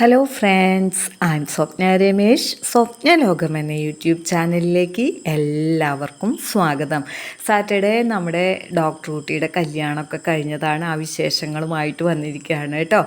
Hello friends I am Swapna Ramesh Swapna Lokam എന്ന YouTube ചാനലിലേക്ക് എല്ലാവർക്കും സ്വാഗതം. സാറ്റർഡേ നമ്മുടെ ഡോക്ടർ കുട്ടിയുടെ കല്യാണമൊക്കെ കഴിഞ്ഞതാണ്. ആ വിശേഷങ്ങളുമായിട്ട് വന്നിരിക്കുകയാണ് കേട്ടോ.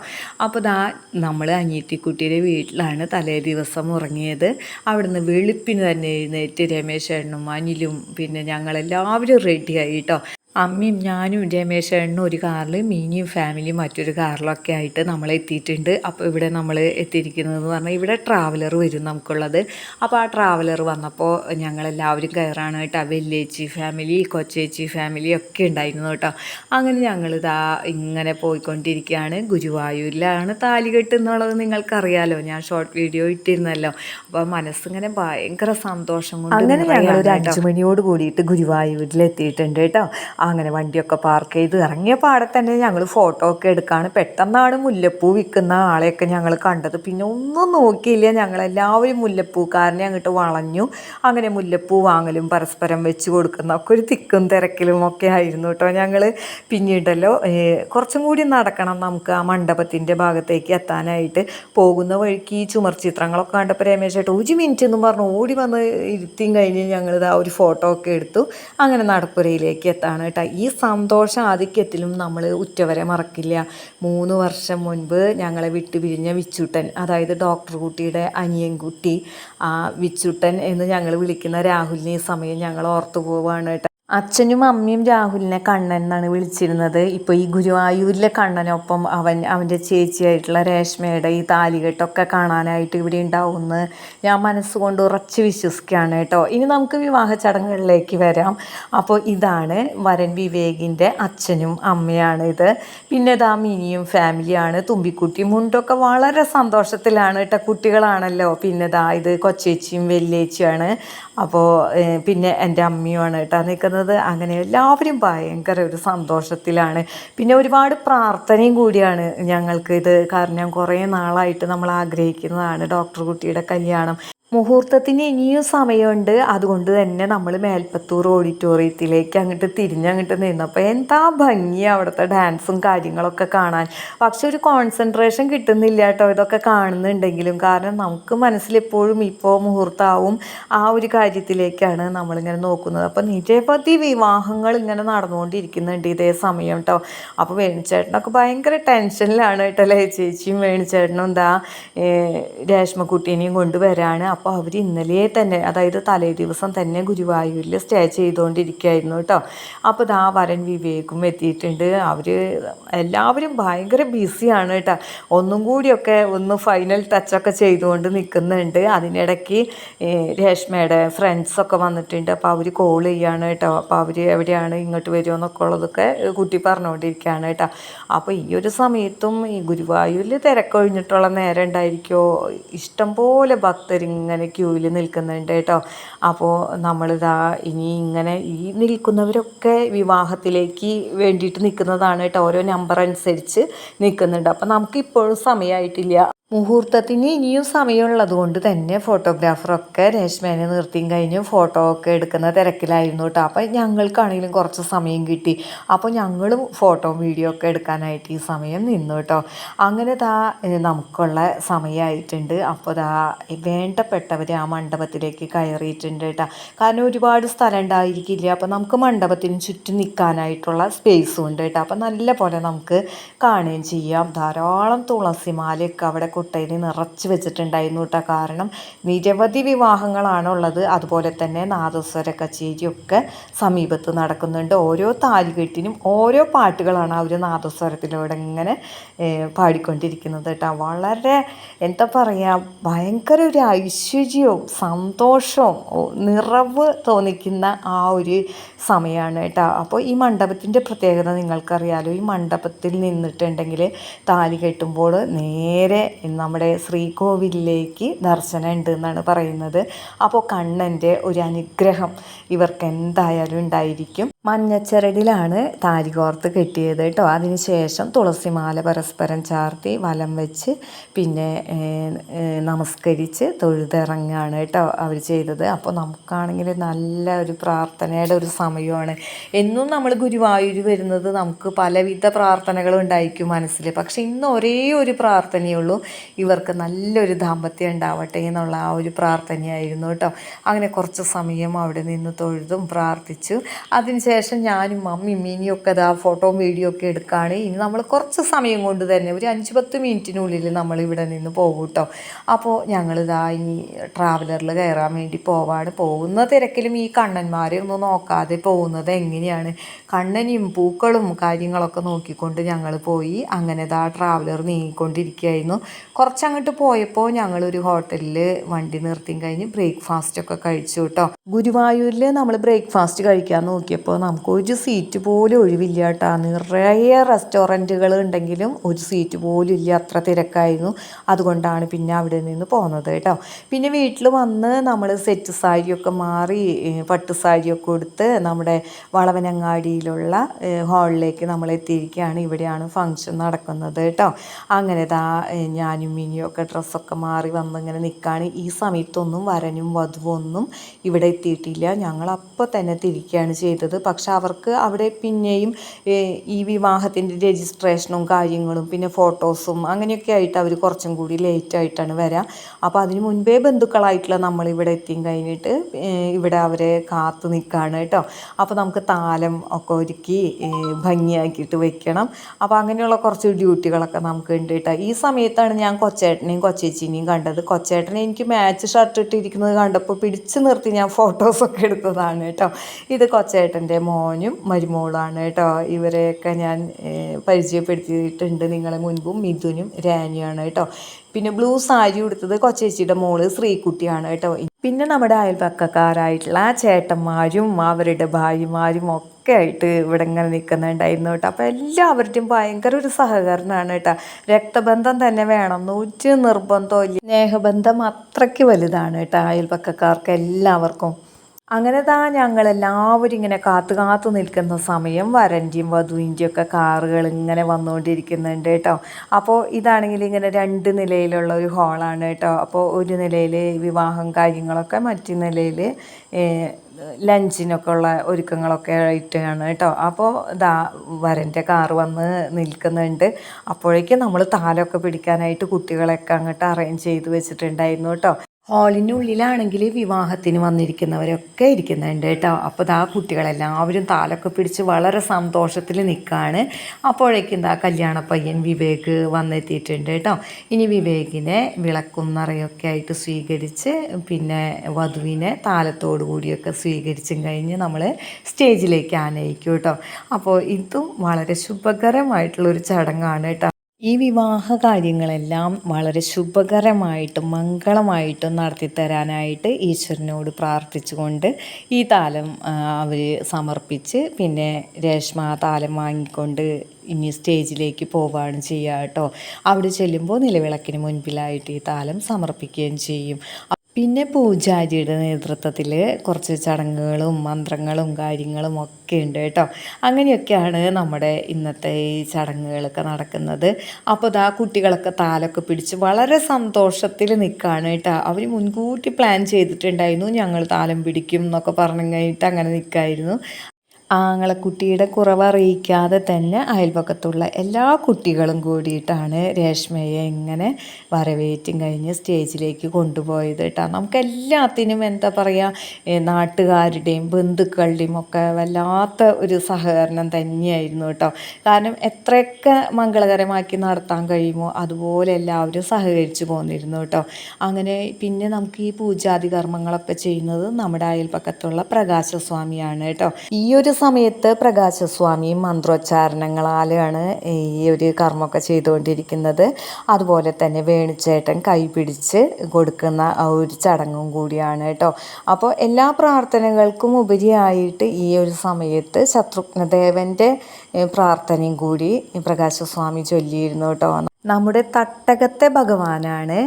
അപ്പോൾ ദാ നമ്മൾ അനിയത്തിക്കുട്ടിയുടെ വീട്ടിലാണ് തലേ ദിവസം ഉറങ്ങിയത്. അവിടുന്ന് വെളുപ്പിന് തന്നെ എഴുന്നേറ്റ് രമേശ് എണ്ണും അനിലും പിന്നെ ഞങ്ങളെല്ലാവരും റെഡിയായി കേട്ടോ. അമ്മയും ഞാനും രമേശേണ്ണും ഒരു കാറിൽ മീനിയും ഫാമിലിയും മറ്റൊരു കാറിലൊക്കെ ആയിട്ട് നമ്മൾ എത്തിയിട്ടുണ്ട്. അപ്പോൾ ഇവിടെ നമ്മൾ എത്തിയിരിക്കുന്നതെന്ന് പറഞ്ഞാൽ ഇവിടെ ട്രാവലർ വരും നമുക്കുള്ളത്. അപ്പോൾ ആ ട്രാവലർ വന്നപ്പോൾ ഞങ്ങളെല്ലാവരും കയറാണ് കേട്ടോ വെല്ലേച്ചി ഫാമിലി കൊച്ചേച്ചി ഫാമിലി ഒക്കെ ഉണ്ടായിരുന്നു കേട്ടോ. അങ്ങനെ ഞങ്ങളിതാ ഇങ്ങനെ പോയിക്കൊണ്ടിരിക്കുകയാണ്. ഗുരുവായൂരിലാണ് താലികെട്ട് എന്നുള്ളത് നിങ്ങൾക്കറിയാലോ. ഞാൻ ഷോർട്ട് വീഡിയോ ഇട്ടിരുന്നല്ലോ. അപ്പോൾ മനസ്സിങ്ങനെ ഭയങ്കര സന്തോഷം കൊണ്ട് അങ്ങനെ ഞങ്ങൾ ഒരു അഞ്ചു മണിയോട് കൂടിയിട്ട് ഗുരുവായൂരിൽ എത്തിയിട്ടുണ്ട് കേട്ടോ. അങ്ങനെ വണ്ടിയൊക്കെ പാർക്ക് ചെയ്ത് ഇറങ്ങിയ പാടെ തന്നെ ഞങ്ങൾ ഫോട്ടോ ഒക്കെ എടുക്കുകയാണ് പെട്ടെന്നാണ് മുല്ലപ്പൂ വിൽക്കുന്ന ആളെയൊക്കെ ഞങ്ങൾ കണ്ടത്. പിന്നെ ഒന്നും നോക്കിയില്ല. ഞങ്ങളെല്ലാവരും മുല്ലപ്പൂക്കാരനെ അങ്ങോട്ട് വളഞ്ഞു. അങ്ങനെ മുല്ലപ്പൂ വാങ്ങലും പരസ്പരം വെച്ച് കൊടുക്കുന്ന ഒക്കെ ഒരു തിക്കും തിരക്കിലും ഒക്കെ ആയിരുന്നു കേട്ടോ ഞങ്ങൾ പിന്നീടല്ലോ കുറച്ചും കൂടി നടക്കണം നമുക്ക് ആ മണ്ഡപത്തിന്റെ ഭാഗത്തേക്ക് എത്താനായിട്ട്. പോകുന്ന വഴിക്ക് ഈ ചുമർ ചിത്രങ്ങളൊക്കെ കണ്ടപ്പോൾ രമേശ് ചേട്ടാ ഒരു മിനിറ്റ് എന്ന് പറഞ്ഞു ഓടി വന്ന് ഇരുത്തിയും കഴിഞ്ഞ് ഞങ്ങളിത് ആ ഒരു ഫോട്ടോ ഒക്കെ എടുത്തു. അങ്ങനെ നടപ്പുരയിലേക്ക് എത്താണ് കേട്ടോ ഈ സന്തോഷ ആധിക്യത്തിലും നമ്മൾ ഉറ്റവരെ മറക്കില്ല. മൂന്ന് വർഷം മുൻപ് ഞങ്ങളെ വിട്ടു പിരിഞ്ഞ വിച്ചുട്ടൻ അതായത് ഡോക്ടർ കുട്ടിയുടെ അനിയൻകുട്ടി ആ വിച്ചുട്ടൻ എന്ന് ഞങ്ങൾ വിളിക്കുന്ന രാഹുലിനെ ഈ സമയം ഞങ്ങൾ ഓർത്തു പോവുകയാണ് കേട്ടോ. അച്ഛനും അമ്മയും രാഹുലിനെ കണ്ണൻ എന്നാണ് വിളിച്ചിരുന്നത്. ഇപ്പോൾ ഈ ഗുരുവായൂരിലെ കണ്ണനൊപ്പം അവൻ അവന്റെ ചേച്ചിയായിട്ടുള്ള രേഷ്മയുടെ ഈ താലികെട്ടൊക്കെ കാണാനായിട്ട് ഇവിടെ ഉണ്ടാവുമെന്ന് ഞാൻ മനസ്സുകൊണ്ട് ഉറച്ച് വിശ്വസിക്കുകയാണ് കേട്ടോ. ഇനി നമുക്ക് വിവാഹ ചടങ്ങുകളിലേക്ക് വരാം. അപ്പോൾ ഇതാണ് വരൻ വിവേകിന്റെ അച്ഛനും അമ്മയാണ് ഇത്. പിന്നെ ഇതാ മിനിയും ഫാമിലിയാണ്. തുമ്പിക്കുട്ടി മുണ്ടൊക്കെ വളരെ സന്തോഷത്തിലാണ് കേട്ടോ കുട്ടികളാണല്ലോ. പിന്നെ ഇതാ ഇത് കൊച്ചേച്ചിയും വെല്ലേച്ചിയാണ് അപ്പോൾ പിന്നെ എന്റെ അമ്മയുമാണ് കേട്ടോ നിൽക്കുന്നത്. അങ്ങനെ എല്ലാവരും ഭയങ്കര ഒരു സന്തോഷത്തിലാണ്. പിന്നെ ഒരുപാട് പ്രാർത്ഥനയും കൂടിയാണ് ഞങ്ങൾക്ക് ഇത് കാരണം. കുറേ നാളായിട്ട് നമ്മൾ ആഗ്രഹിക്കുന്നതാണ് ഡോക്ടർ കുട്ടിയുടെ കല്യാണം. മുഹൂർത്തത്തിന് ഇനിയും സമയമുണ്ട്. അതുകൊണ്ട് തന്നെ നമ്മൾ മേൽപ്പത്തൂർ ഓഡിറ്റോറിയത്തിലേക്ക് അങ്ങോട്ട് തിരിഞ്ഞങ്ങോട്ട് നിന്നപ്പോൾ എന്താ ഭംഗി അവിടുത്തെ ഡാൻസും കാര്യങ്ങളൊക്കെ കാണാൻ? പക്ഷെ ഒരു കോൺസെൻട്രേഷൻ കിട്ടുന്നില്ല കേട്ടോ ഇതൊക്കെ കാണുന്നുണ്ടെങ്കിലും. കാരണം നമുക്ക് മനസ്സിലെപ്പോഴും ഇപ്പോൾ മുഹൂർത്താവും ആ ഒരു കാര്യത്തിലേക്കാണ് നമ്മളിങ്ങനെ നോക്കുന്നത്. അപ്പോൾ നിരവധി വിവാഹങ്ങൾ ഇങ്ങനെ നടന്നുകൊണ്ടിരിക്കുന്നുണ്ട് ഇതേ സമയം കേട്ടോ. അപ്പോൾ വേണിച്ചേട്ടനൊക്കെ ഭയങ്കര ടെൻഷനിലാണ് കേട്ടോ അല്ലേ? ചേച്ചിയും വേണിച്ചേട്ടനും എന്താ രേഷ്മക്കുട്ടീനെയും കൊണ്ടുവരാണ്. അപ്പോൾ അവർ ഇന്നലെ തന്നെ അതായത് തലേ ദിവസം തന്നെ ഗുരുവായൂരിൽ സ്റ്റേ ചെയ്തുകൊണ്ടിരിക്കുകയായിരുന്നു കേട്ടോ അപ്പോൾ ഇതാ വരൻ വിവേകും എത്തിയിട്ടുണ്ട്. അവർ എല്ലാവരും ഭയങ്കര ബിസിയാണ് കേട്ടോ ഒന്നും കൂടിയൊക്കെ ഒന്ന് ഫൈനൽ ടച്ചൊക്കെ ചെയ്തുകൊണ്ട് നിൽക്കുന്നുണ്ട് അതിനിടയ്ക്ക് രേഷ്മയുടെ ഫ്രണ്ട്സൊക്കെ വന്നിട്ടുണ്ട്. അപ്പോൾ അവർ കോൾ ചെയ്യാണ് കേട്ടോ അപ്പോൾ അവർ എവിടെയാണ് ഇങ്ങോട്ട് വരുമോ എന്നൊക്കെ ഉള്ളതൊക്കെ കുട്ടി പറഞ്ഞുകൊണ്ടിരിക്കുകയാണ് കേട്ടോ അപ്പോൾ ഈ ഒരു സമയത്തും ഈ ഗുരുവായൂരിൽ തിരക്കൊഴിഞ്ഞിട്ടുള്ള നേരം ഉണ്ടായിരിക്കുമോ ഇഷ്ടംപോലെ ഭക്തരിങ്ങനെ ഇങ്ങനെ ക്യൂവിൽ നിൽക്കുന്നുണ്ട് കേട്ടോ. അപ്പോൾ നമ്മളിതാ ഇനി ഇങ്ങനെ ഈ നിൽക്കുന്നവരൊക്കെ വിവാഹത്തിലേക്ക് വേണ്ടിയിട്ട് നിൽക്കുന്നതാണ് കേട്ടോ. ഓരോ നമ്പർ അനുസരിച്ച് നിൽക്കുന്നുണ്ട്. അപ്പോൾ നമുക്കിപ്പോഴും സമയമായിട്ടില്ല മുഹൂർത്തത്തിന് ഇനിയും സമയമുള്ളത് കൊണ്ട് തന്നെ ഫോട്ടോഗ്രാഫറൊക്കെ രേഷ്മേനെ നിർത്തിയും കഴിഞ്ഞ് ഫോട്ടോ ഒക്കെ എടുക്കുന്ന തിരക്കിലായിരുന്നു കേട്ടോ. അപ്പോൾ ഞങ്ങൾക്കാണെങ്കിലും കുറച്ച് സമയം കിട്ടി. അപ്പോൾ ഞങ്ങളും ഫോട്ടോ വീഡിയോ ഒക്കെ എടുക്കാനായിട്ട് ഈ സമയം നിന്നു കേട്ടോ. അങ്ങനെ ദാ നമുക്കുള്ള സമയമായിട്ടുണ്ട് അപ്പോൾ ദാ വേണ്ടപ്പെട്ടവർ ആ മണ്ഡപത്തിലേക്ക് കയറിയിട്ടുണ്ട് കേട്ടോ. കാരണം ഒരുപാട് സ്ഥലം ഉണ്ടായിരിക്കില്ല. അപ്പോൾ നമുക്ക് മണ്ഡപത്തിന് ചുറ്റും നിൽക്കാനായിട്ടുള്ള സ്പേസും ഉണ്ട് കേട്ടോ. അപ്പോൾ നല്ല പോലെ നമുക്ക് കാണുകയും ചെയ്യാം. ധാരാളം തുളസിമാലയൊക്കെ അവിടെ കുട്ടയിൽ നിറച്ച് വെച്ചിട്ടുണ്ടായിരുന്നു കേട്ടോ. കാരണം നിരവധി വിവാഹങ്ങളാണ് ഉള്ളത് അതുപോലെ തന്നെ നാദസ്വര കച്ചേരിയൊക്കെ സമീപത്ത് നടക്കുന്നുണ്ട്. ഓരോ താൽകെട്ടിനും ഓരോ പാട്ടുകളാണ് അവർ നാദസ്വരത്തിലൂടെ ഇങ്ങനെ പാടിക്കൊണ്ടിരിക്കുന്നത് കേട്ടോ. വളരെ എന്താ പറയുക ഭയങ്കര ഒരു ഐശ്വര്യവും സന്തോഷവും നിറവ് തോന്നിക്കുന്ന ആ ഒരു സമയമാണ് കേട്ടോ. അപ്പോൾ ഈ മണ്ഡപത്തിന്റെ പ്രത്യേകത നിങ്ങൾക്കറിയാലോ. ഈ മണ്ഡപത്തിൽ നിന്നിട്ടുണ്ടെങ്കിൽ താലി കെട്ടുമ്പോൾ നേരെ നമ്മുടെ ശ്രീകോവിലേക്ക് ദർശനം ഉണ്ട് എന്നാണ് പറയുന്നത്. അപ്പോൾ കണ്ണന്റെ ഒരു അനുഗ്രഹം ഇവർക്ക് എന്തായാലും ഉണ്ടായിരിക്കും. മഞ്ഞച്ചരടിലാണ് താരി കോർത്ത് കെട്ടിയത് കേട്ടോ. അതിനുശേഷം തുളസിമാല പരസ്പരം ചാർത്തി വലം വെച്ച് പിന്നെ നമസ്കരിച്ച് തൊഴുതിറങ്ങാണ് കേട്ടോ അവർ ചെയ്തത്. അപ്പോൾ നമുക്കാണെങ്കിൽ നല്ല ഒരു പ്രാർത്ഥനയുടെ ഒരു സമയമാണ്. എന്നും നമ്മൾ ഗുരുവായൂർ വരുന്നത് നമുക്ക് പലവിധ പ്രാർത്ഥനകളും ഉണ്ടായിരിക്കും മനസ്സിൽ പക്ഷെ ഇന്ന് ഒരേ ഒരു പ്രാർത്ഥനയുള്ളൂ ഇവർക്ക് നല്ലൊരു ദാമ്പത്യം ഉണ്ടാവട്ടെ എന്നുള്ള ആ ഒരു പ്രാർത്ഥനയായിരുന്നു കേട്ടോ. അങ്ങനെ കുറച്ച് സമയം അവിടെ നിന്ന് തൊഴുതും പ്രാർത്ഥിച്ചു. അതിനുശേഷം ഞാനും മമ്മിയും മിനിയും ഒക്കെ ഇതാ ഫോട്ടോയും വീഡിയോ ഒക്കെ എടുക്കുകയാണ് ഇനി നമ്മൾ കുറച്ച് സമയം കൊണ്ട് തന്നെ ഒരു അഞ്ച് പത്ത് മിനിറ്റിനുള്ളിൽ നമ്മൾ ഇവിടെ നിന്ന് പോകും കേട്ടോ അപ്പോൾ ഞങ്ങളിതാ ഇനി ട്രാവലറിൽ കയറാൻ വേണ്ടി പോവാണ്. പോകുന്ന തിരക്കിലും ഈ കണ്ണന്മാരെ ഒന്നും നോക്കാതെ പോകുന്നത് എങ്ങനെയാണ്? കണ്ണനും പൂക്കളും കാര്യങ്ങളൊക്കെ നോക്കിക്കൊണ്ട് ഞങ്ങൾ പോയി. അങ്ങനെ ഇതാ ട്രാവലർ നീങ്ങിക്കൊണ്ടിരിക്കുകയായിരുന്നു. കുറച്ചങ്ങോട്ട് പോയപ്പോൾ ഞങ്ങളൊരു ഹോട്ടലിൽ വണ്ടി നിർത്തി കഴിഞ്ഞ് ബ്രേക്ക്ഫാസ്റ്റ് ഒക്കെ കഴിച്ചു കേട്ടോ ഗുരുവായൂരിൽ നമ്മൾ ബ്രേക്ക്ഫാസ്റ്റ് കഴിക്കാൻ നോക്കിയപ്പോൾ നമുക്ക് ഒരു സീറ്റ് പോലും ഒഴിവില്ല കേട്ടോ. നിറയെ റെസ്റ്റോറന്റുകൾ ഉണ്ടെങ്കിലും ഒരു സീറ്റ് പോലും ഇല്ല. അത്ര തിരക്കായിരുന്നു. അതുകൊണ്ടാണ് പിന്നെ അവിടെ നിന്ന് പോകുന്നത് കേട്ടോ. പിന്നെ വീട്ടിൽ വന്ന് നമ്മൾ സെറ്റ് സാരിയൊക്കെ മാറി പട്ടു സാരിയൊക്കെ കൊടുത്ത് നമ്മുടെ വളവനങ്ങാടിയിലുള്ള ഹാളിലേക്ക് നമ്മൾ എത്തിയിരിക്കുകയാണ്. ഇവിടെയാണ് ഫങ്ഷൻ നടക്കുന്നത് കേട്ടോ. അങ്ങനെ ദാ ഞാനും മിനിയും ഒക്കെ ഡ്രസ്സൊക്കെ മാറി വന്ന് ഇങ്ങനെ നിൽക്കുകയാണ് ഈ സമയത്തൊന്നും വരനും വധുവൊന്നും ഇവിടെ എത്തിയിട്ടില്ല. ഞങ്ങൾ അപ്പോൾ തന്നെ തിരിക്കുകയാണ് ചെയ്തത്. പക്ഷെ അവർക്ക് അവിടെ പിന്നെയും ഈ വിവാഹത്തിന്റെ രജിസ്ട്രേഷനും കാര്യങ്ങളും പിന്നെ ഫോട്ടോസും അങ്ങനെയൊക്കെ ആയിട്ട് അവർ കുറച്ചും കൂടി ലേറ്റ് ആയിട്ടാണ് അപ്പോൾ അതിന് മുൻപേ ബന്ധുക്കളായിട്ടുള്ള നമ്മൾ ഇവിടെ എത്തിയും കഴിഞ്ഞിട്ട് ഇവിടെ അവരെ കാത്തു നിൽക്കുകയാണ് കേട്ടോ. അപ്പോൾ നമുക്ക് താലം ഒക്കെ ഒരുക്കി ഭംഗിയാക്കിയിട്ട് വെക്കണം. അപ്പോൾ അങ്ങനെയുള്ള കുറച്ച് ഡ്യൂട്ടികളൊക്കെ നമുക്ക് ഉണ്ട് കേട്ടോ. ഈ സമയത്താണ് ഞാൻ കൊച്ചേട്ടനെയും കൊച്ചേച്ചിനെയും കണ്ടത്. കൊച്ചേട്ടനെ എനിക്ക് മാച്ച് ഷർട്ട് ഇട്ടിരിക്കുന്നത് കണ്ടപ്പോൾ പിടിച്ചു നിർത്തി ഞാൻ ഫോട്ടോസൊക്കെ എടുത്തതാണ് കേട്ടോ. ഇത് കൊച്ചേട്ടന്റെ മോനും മരുമോളാണ് കേട്ടോ. ഇവരെയൊക്കെ ഞാൻ പരിചയപ്പെടുത്തിയിട്ടുണ്ട് നിങ്ങളെ മുൻപും മിഥുനും രാനിയാണ് കേട്ടോ. പിന്നെ ബ്ലൂ സാരി ഉടുത്തത് കൊച്ചേച്ചിയുടെ മോൾ ശ്രീകുട്ടിയാണ് കേട്ടോ. പിന്നെ നമ്മുടെ അയൽപക്കക്കാരായിട്ടുള്ള ചേട്ടന്മാരും അവരുടെ ഭാര്യമാരും ഒക്കെ ആയിട്ട് ഇവിടെ ഇങ്ങനെ നിൽക്കുന്നുണ്ടായിരുന്നു കേട്ടോ. അപ്പോൾ എല്ലാവരുടെയും ഭയങ്കര ഒരു സഹകരണമാണ് കേട്ടോ. രക്തബന്ധം തന്നെ വേണം ഒരു നിർബന്ധമില്ല സ്നേഹബന്ധം അത്രയ്ക്ക് വലുതാണ് കേട്ടോ അയൽപക്കക്കാർക്ക് എല്ലാവർക്കും. അങ്ങനെ താ ഞങ്ങളെല്ലാവരും ഇങ്ങനെ കാത്തു കാത്തു നിൽക്കുന്ന സമയം വരന്റെയും വധുവിന്റെയും ഒക്കെ കാറുകൾ ഇങ്ങനെ വന്നുകൊണ്ടിരിക്കുന്നുണ്ട് കേട്ടോ. അപ്പോൾ ഇതാണെങ്കിൽ ഇങ്ങനെ രണ്ട് നിലയിലുള്ള ഒരു ഹാളാണ് കേട്ടോ. അപ്പോൾ ഒരു നിലയിൽ വിവാഹം കാര്യങ്ങളൊക്കെ മറ്റു നിലയിൽ ലഞ്ചിനൊക്കെ ഉള്ള ഒരുക്കങ്ങളൊക്കെ ആയിട്ടാണ് കേട്ടോ. അപ്പോൾ ദാ വരന്റെ കാറ് വന്ന് നിൽക്കുന്നുണ്ട്. അപ്പോഴേക്കും നമ്മൾ താലൊക്കെ പിടിക്കാനായിട്ട് കുട്ടികളെയൊക്കെ അങ്ങോട്ട് അറേഞ്ച് ചെയ്ത് വെച്ചിട്ടുണ്ടായിരുന്നു കേട്ടോ. ഹാളിനുള്ളിലാണെങ്കിൽ വിവാഹത്തിന് വന്നിരിക്കുന്നവരൊക്കെ ഇരിക്കുന്നുണ്ട് കേട്ടോ. അപ്പോൾ കുട്ടികളെല്ലാം കുട്ടികളെല്ലാവരും താലൊക്കെ പിടിച്ച് വളരെ സന്തോഷത്തിൽ നിൽക്കുകയാണ് അപ്പോഴേക്കും എന്താ കല്യാണ പയ്യൻ വിവേക് വന്നെത്തിയിട്ടുണ്ട് കേട്ടോ. ഇനി വിവേകിനെ വിളക്കും നിറയൊക്കെ ആയിട്ട് സ്വീകരിച്ച് പിന്നെ വധുവിനെ താലത്തോടു കൂടിയൊക്കെ സ്വീകരിച്ചും കഴിഞ്ഞ് നമ്മൾ സ്റ്റേജിലേക്ക് ആനയിക്കും കേട്ടോ. അപ്പോൾ ഇതും വളരെ ശുഭകരമായിട്ടുള്ളൊരു ചടങ്ങാണ് കേട്ടോ. ഈ വിവാഹ കാര്യങ്ങളെല്ലാം വളരെ ശുഭകരമായിട്ടും മംഗളമായിട്ടും നടത്തിത്തരാനായിട്ട് ഈശ്വരനോട് പ്രാർത്ഥിച്ചുകൊണ്ട് ഈ താലം അവർ സമർപ്പിച്ച് പിന്നെ രേഷ്മ താലം വാങ്ങിക്കൊണ്ട് ഇനി സ്റ്റേജിലേക്ക് പോവുകയാണ് ചെയ്യുക കേട്ടോ അവിടെ ചെല്ലുമ്പോൾ നിലവിളക്കിന് മുൻപിലായിട്ട് ഈ താലം സമർപ്പിക്കുകയും ചെയ്യും. പിന്നെ പൂജാരിയുടെ നേതൃത്വത്തിൽ കുറച്ച് ചടങ്ങുകളും മന്ത്രങ്ങളും കാര്യങ്ങളും ഒക്കെ ഉണ്ട് കേട്ടോ. അങ്ങനെയൊക്കെയാണ് നമ്മുടെ ഇന്നത്തെ ഈ ചടങ്ങുകളൊക്കെ നടക്കുന്നത്. അപ്പോൾ ഇതാ കുട്ടികളൊക്കെ താലൊക്കെ പിടിച്ച് വളരെ സന്തോഷത്തിൽ നിൽക്കുകയാണ് കേട്ടോ. അവർ മുൻകൂട്ടി പ്ലാൻ ചെയ്തിട്ടുണ്ടായിരുന്നു ഞങ്ങൾ താലം പിടിക്കും എന്നൊക്കെ പറഞ്ഞു കഴിഞ്ഞിട്ട് അങ്ങനെ നിൽക്കായിരുന്നു. ആങ്ങളക്കുട്ടിയുടെ കുറവ് അറിയിക്കാതെ തന്നെ അയൽപക്കത്തുള്ള എല്ലാ കുട്ടികളും കൂടിയിട്ടാണ് രേഷ്മയെ ഇങ്ങനെ വരവേറ്റും കഴിഞ്ഞ് സ്റ്റേജിലേക്ക് കൊണ്ടുപോയത് കേട്ടോ. നമുക്ക് എല്ലാത്തിനും എന്താ പറയുക നാട്ടുകാരുടെയും ബന്ധുക്കളുടെയും ഒക്കെ വല്ലാത്ത ഒരു സഹകരണം തന്നെയായിരുന്നു കേട്ടോ. കാരണം എത്രയൊക്കെ മംഗളകരമാക്കി നടത്താൻ കഴിയുമോ അതുപോലെ എല്ലാവരും സഹകരിച്ചു പോന്നിരുന്നു കേട്ടോ. അങ്ങനെ പിന്നെ നമുക്ക് ഈ പൂജാതി കർമ്മങ്ങളൊക്കെ ചെയ്യുന്നത് നമ്മുടെ അയൽപക്കത്തുള്ള പ്രകാശസ്വാമിയാണ് കേട്ടോ. ഈ ഒരു സമയത്ത് പ്രകാശസ്വാമി മന്ത്രോച്ചാരണങ്ങളാലാണ് ഈ ഒരു കർമ്മമൊക്കെ ചെയ്തുകൊണ്ടിരിക്കുന്നത്. അതുപോലെ തന്നെ വേണുചേട്ടൻ കൈ പിടിച്ച് കൊടുക്കുന്ന ആ ഒരു ചടങ്ങും കൂടിയാണ് കേട്ടോ. അപ്പോൾ എല്ലാ പ്രാർത്ഥനകൾക്കും ഉപരിയായിട്ട് ഈ ഒരു സമയത്ത് ശത്രുഘ്നദേവന്റെ പ്രാർത്ഥനയും കൂടി പ്രകാശസ്വാമി ചൊല്ലിയിരുന്നു കേട്ടോ. നമ്മുടെ തട്ടകത്തെ ഭഗവാനാണ്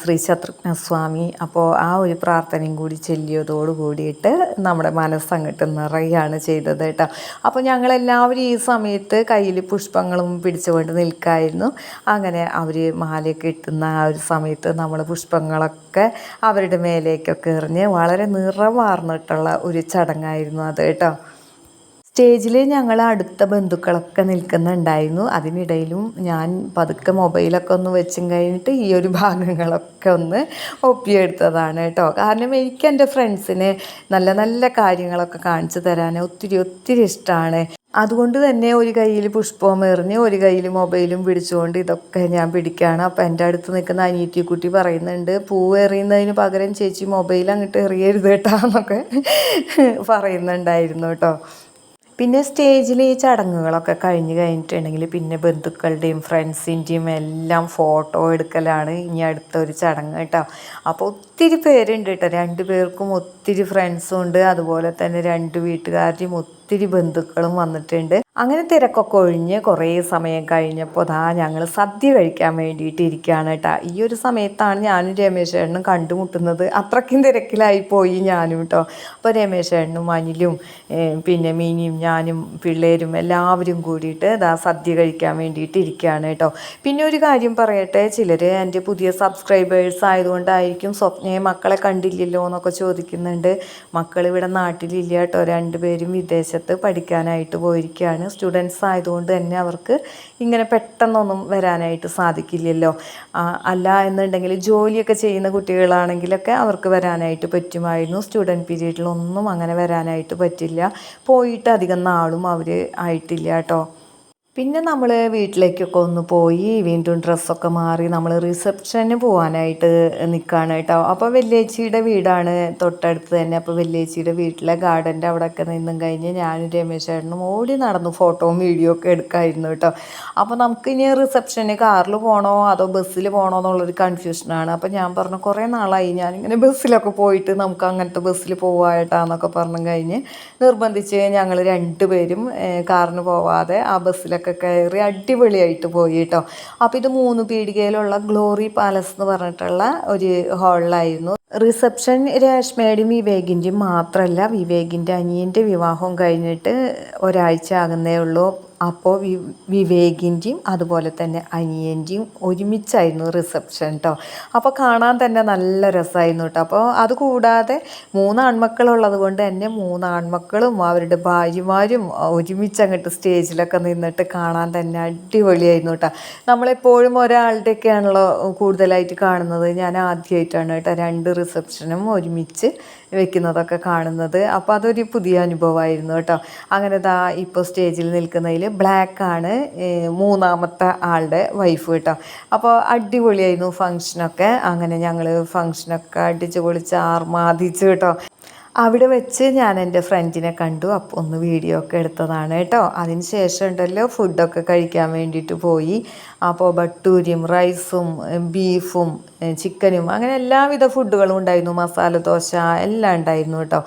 ശ്രീ ശത്രുഘ്നസ്വാമി അപ്പോൾ ആ ഒരു പ്രാർത്ഥനയും കൂടി ചൊല്ലിയതോട് കൂടിയിട്ട് നമ്മുടെ മനസ്സങ്ങോട്ട് നിറയാണ് ചെയ്തത് കേട്ടോ. അപ്പോൾ ഞങ്ങളെല്ലാവരും ഈ സമയത്ത് കയ്യിൽ പുഷ്പങ്ങളും പിടിച്ചുകൊണ്ട് നിൽക്കായിരുന്നു. അങ്ങനെ അവർ മാലയൊക്കെ ഇട്ടുന്ന ആ ഒരു സമയത്ത് നമ്മൾ പുഷ്പങ്ങളൊക്കെ അവരുടെ മേലേക്കൊക്കെ എറിഞ്ഞ് വളരെ നിറമാർന്നിട്ടുള്ള ഒരു ചടങ്ങായിരുന്നു അത് കേട്ടോ. സ്റ്റേജിൽ ഞങ്ങൾ അടുത്ത ബന്ധുക്കളൊക്കെ നിൽക്കുന്നുണ്ടായിരുന്നു. അതിനിടയിലും ഞാൻ പതുക്കെ മൊബൈലൊക്കെ ഒന്ന് വെച്ചും കഴിഞ്ഞിട്ട് ഈ ഒരു ഭാഗങ്ങളൊക്കെ ഒന്ന് ഒപ്പിയെടുത്തതാണ് കേട്ടോ. കാരണം എനിക്ക് എന്റെ ഫ്രണ്ട്സിന് നല്ല നല്ല കാര്യങ്ങളൊക്കെ കാണിച്ചു തരാൻ ഒത്തിരി ഒത്തിരി ഇഷ്ടമാണ് അതുകൊണ്ട് തന്നെ ഒരു കയ്യിൽ പുഷ്പവും എറിഞ്ഞ് ഒരു കയ്യിൽ മൊബൈലും പിടിച്ചുകൊണ്ട് ഇതൊക്കെ ഞാൻ പിടിക്കുകയാണ്. അപ്പോൾ എന്റെ അടുത്ത് നിൽക്കുന്ന അനിയത്തിക്കുട്ടി പറയുന്നുണ്ട് പൂവ് എറിയുന്നതിന് പകരം ചേച്ചി മൊബൈൽ അങ്ങോട്ട് എറിയരുത് കേട്ടോ എന്നൊക്കെ പറയുന്നുണ്ടായിരുന്നു കേട്ടോ. പിന്നെ സ്റ്റേജിൽ ഈ ചടങ്ങുകളൊക്കെ കഴിഞ്ഞ് കഴിഞ്ഞിട്ടുണ്ടെങ്കിൽ പിന്നെ ബന്ധുക്കളുടെയും ഫ്രണ്ട്സിന്റെയും എല്ലാം ഫോട്ടോ എടുക്കലാണ് ഇനി അടുത്തൊരു ചടങ്ങ് കേട്ടോ. അപ്പോൾ ഒത്തിരി പേരുണ്ട് കേട്ടോ. രണ്ട് പേർക്കും ഒത്തിരി ഫ്രണ്ട്സും ഉണ്ട്. അതുപോലെ തന്നെ രണ്ട് വീട്ടുകാരുടെയും ഒത്തിരി ബന്ധുക്കളും വന്നിട്ടുണ്ട്. അങ്ങനെ തിരക്കൊക്കെ ഒഴിഞ്ഞ് കുറേ സമയം കഴിഞ്ഞപ്പോൾ ദാ ഞങ്ങൾ സദ്യ കഴിക്കാൻ വേണ്ടിയിട്ട് ഇരിക്കുകയാണ് കേട്ടോ ഈ ഒരു സമയത്താണ് ഞാനും രമേശേട്ടനും കണ്ടുമുട്ടുന്നത്. അത്രയ്ക്കും തിരക്കിലായി പോയി ഞാനും കേട്ടോ അപ്പോൾ രമേശേട്ടനും അനിലും പിന്നെ മീനിയും ഞാനും പിള്ളേരും എല്ലാവരും കൂടിയിട്ട് ദാ സദ്യ കഴിക്കാൻ വേണ്ടിയിട്ട് ഇരിക്കുകയാണ് കേട്ടോ പിന്നെ ഒരു കാര്യം പറയട്ടെ. ചിലർ എന്റെ പുതിയ സബ്സ്ക്രൈബേഴ്സ് ആയതുകൊണ്ടായിരിക്കും സ്വപ്നയെ മക്കളെ കണ്ടില്ലല്ലോ എന്നൊക്കെ ചോദിക്കുന്നുണ്ട്. മക്കൾ ഇവിടെ നാട്ടിലില്ല കേട്ടോ രണ്ടുപേരും വിദേശത്ത് പഠിക്കാനായിട്ട് പോയിരിക്കുകയാണ്. സ്റ്റുഡൻസ് ആയതുകൊണ്ട് തന്നെ അവർക്ക് ഇങ്ങനെ പെട്ടെന്നൊന്നും വരാനായിട്ട് സാധിക്കില്ലല്ലോ. അല്ല എന്നുണ്ടെങ്കിൽ ജോലിയൊക്കെ ചെയ്യുന്ന കുട്ടികളാണെങ്കിലൊക്കെ അവർക്ക് വരാനായിട്ട് പറ്റുമായിരുന്നു. സ്റ്റുഡന്റ് പീരീഡിലൊന്നും അങ്ങനെ വരാനായിട്ട് പറ്റില്ല. പോയിട്ട് അധികം നാളും അവർ ആയിട്ടില്ല കേട്ടോ. പിന്നെ നമ്മൾ വീട്ടിലേക്കൊക്കെ ഒന്ന് പോയി വീണ്ടും ഡ്രസ്സൊക്കെ മാറി നമ്മൾ റിസപ്ഷന് പോകാനായിട്ട് നിൽക്കുകയാണ് കേട്ടോ അപ്പോൾ വല്യേച്ചിയുടെ വീടാണ് തൊട്ടടുത്ത് തന്നെ. അപ്പോൾ വല്യേച്ചിയുടെ വീട്ടിലെ ഗാർഡന്റെ അവിടെയൊക്കെ നിന്നും കഴിഞ്ഞ് ഞാനും രമേശ് ചേട്ടനും ഓടി നടന്നു ഫോട്ടോയും വീഡിയോ ഒക്കെ എടുക്കായിരുന്നു കേട്ടോ. അപ്പോൾ നമുക്ക് ഇനി റിസപ്ഷന് കാറിൽ പോകണോ അതോ ബസ്സിൽ പോകണോ എന്നുള്ളൊരു കൺഫ്യൂഷനാണ് അപ്പോൾ ഞാൻ പറഞ്ഞു കുറേ നാളായി ഞാനിങ്ങനെ ബസ്സിലൊക്കെ പോയിട്ട് നമുക്ക് അങ്ങനത്തെ ബസ്സിൽ പോവായിട്ടാന്നൊക്കെ പറഞ്ഞു കഴിഞ്ഞ് നിർബന്ധിച്ച് ഞങ്ങൾ രണ്ടുപേരും കാറിന് പോവാതെ ആ ബസ്സിലൊക്കെ കയറി അടിപൊളിയായിട്ട് പോയി കേട്ടോ അപ്പോൾ ഇത് മൂന്ന് പീടികയിലുള്ള ഗ്ലോറി പാലസ് എന്ന് പറഞ്ഞിട്ടുള്ള ഒരു ഹാളിലായിരുന്നു. റിസപ്ഷൻ രേഷ്മയുടെയും വിവേകിന്റെയും മാത്രമല്ല വിവേകിന്റെ അനിയന്റെ വിവാഹം കഴിഞ്ഞിട്ട് ഒരാഴ്ച ആകുന്നേ ഉള്ളൂ. അപ്പോൾ വി വിവേകിന്റെയും അതുപോലെ തന്നെ അനിയന്റെയും ഒരുമിച്ചായിരുന്നു റിസപ്ഷൻ കേട്ടോ അപ്പോൾ കാണാൻ തന്നെ നല്ല രസമായിരുന്നു കേട്ടോ അപ്പോൾ അതുകൂടാതെ മൂന്ന് ആൺമക്കളുള്ളത് കൊണ്ട് തന്നെ മൂന്ന് ആൺമക്കളും അവരുടെ ഭാര്യമാരും ഒരുമിച്ച് അങ്ങോട്ട് സ്റ്റേജിലൊക്കെ നിന്നിട്ട് കാണാൻ തന്നെ അടിപൊളിയായിരുന്നു കേട്ടോ നമ്മളെപ്പോഴും ഒരാളുടെയൊക്കെയാണല്ലോ കൂടുതലായിട്ട് കാണുന്നത്. ഞാൻ ആദ്യമായിട്ടാണ് കേട്ടോ രണ്ട് റിസപ്ഷനും ഒരുമിച്ച് വെക്കുന്നതൊക്കെ കാണുന്നത്. അപ്പോൾ അതൊരു പുതിയ അനുഭവമായിരുന്നു കേട്ടോ. അങ്ങനെ ദാ ഇപ്പോൾ സ്റ്റേജിൽ നിൽക്കുന്നതിൽ ബ്ലാക്കാണ് മൂന്നാമത്തെ ആളുടെ വൈഫ് കേട്ടോ. അപ്പോൾ അടിപൊളിയായിരുന്നു ഫങ്ഷനൊക്കെ അങ്ങനെ ഞങ്ങൾ ഫങ്ഷനൊക്കെ അടിച്ച് പൊളിച്ച് ആർമാദിച്ചു കേട്ടോ. അവിടെ വെച്ച് ഞാൻ എന്റെ ഫ്രണ്ടിനെ കണ്ടു. അപ്പോൾ ഒന്ന് വീഡിയോ ഒക്കെ എടുത്തതാണ് കേട്ടോ. അതിന് ശേഷം ഉണ്ടല്ലോ ഫുഡൊക്കെ കഴിക്കാൻ വേണ്ടിയിട്ട് പോയി. അപ്പോൾ ബട്ടൂരിയും റൈസും ബീഫും ചിക്കനും അങ്ങനെ എല്ലാവിധ ഫുഡുകളും ഉണ്ടായിരുന്നു. മസാല ദോശ എല്ലാം ഉണ്ടായിരുന്നു കേട്ടോ.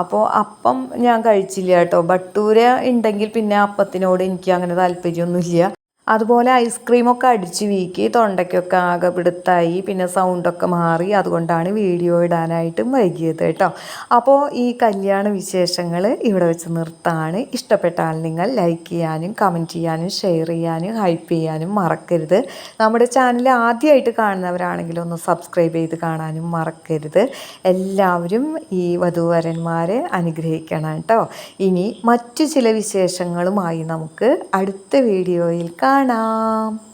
അപ്പോൾ അപ്പം ഞാൻ കഴിച്ചില്ല കേട്ടോ. ബട്ടൂര ഉണ്ടെങ്കിൽ പിന്നെ അപ്പത്തിനോട് എനിക്ക് അങ്ങനെ താല്പര്യമൊന്നുമില്ല. അതുപോലെ ഐസ്ക്രീമൊക്കെ അടിച്ച് വീക്കി തൊണ്ടയ്ക്കൊക്കെ ആകെ പിടുത്തായി പിന്നെ സൗണ്ടൊക്കെ മാറി. അതുകൊണ്ടാണ് വീഡിയോ ഇടാനായിട്ടും വൈകിയത് കേട്ടോ. അപ്പോൾ ഈ കല്യാണ വിശേഷങ്ങൾ ഇവിടെ വെച്ച് നിർത്താണ്. ഇഷ്ടപ്പെട്ടാൽ നിങ്ങൾ ലൈക്ക് ചെയ്യാനും കമന്റ് ചെയ്യാനും ഷെയർ ചെയ്യാനും ഹൈപ്പ് ചെയ്യാനും മറക്കരുത്. നമ്മുടെ ചാനൽ ആദ്യമായിട്ട് കാണുന്നവരാണെങ്കിൽ ഒന്ന് സബ്സ്ക്രൈബ് ചെയ്ത് കാണാനും മറക്കരുത്. എല്ലാവരും ഈ വധുവരന്മാരെ അനുഗ്രഹിക്കണം കേട്ടോ. ഇനി മറ്റു ചില വിശേഷങ്ങളുമായി നമുക്ക് അടുത്ത വീഡിയോയിൽ കാണാം.